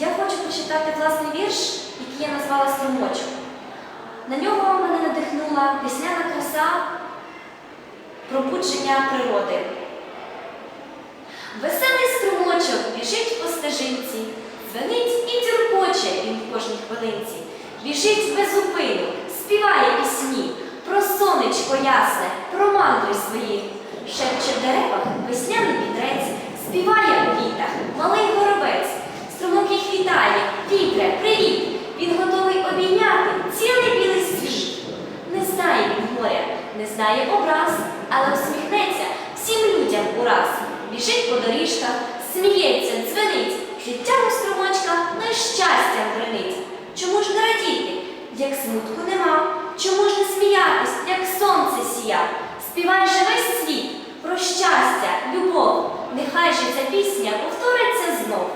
Я хочу почитати власний вірш, який я назвала Струмочок. На нього мене надихнула весняна краса пробудження природи. Веселий струмочок біжить по стежинці, дзвенить і тюркоче він в кожній хвилинці. Біжить без зупину, співає пісні, про сонечко ясне, знає образ, але усміхнеться всім людям ураз. Біжить по доріжках, сміється, дзвенить, життя у струмочка нещастям бренить. Чому ж не радіти, як смутку нема? Чому ж не сміятись, як сонце сія? Співай же весь світ про щастя, любов. Нехай же ця пісня повториться знов.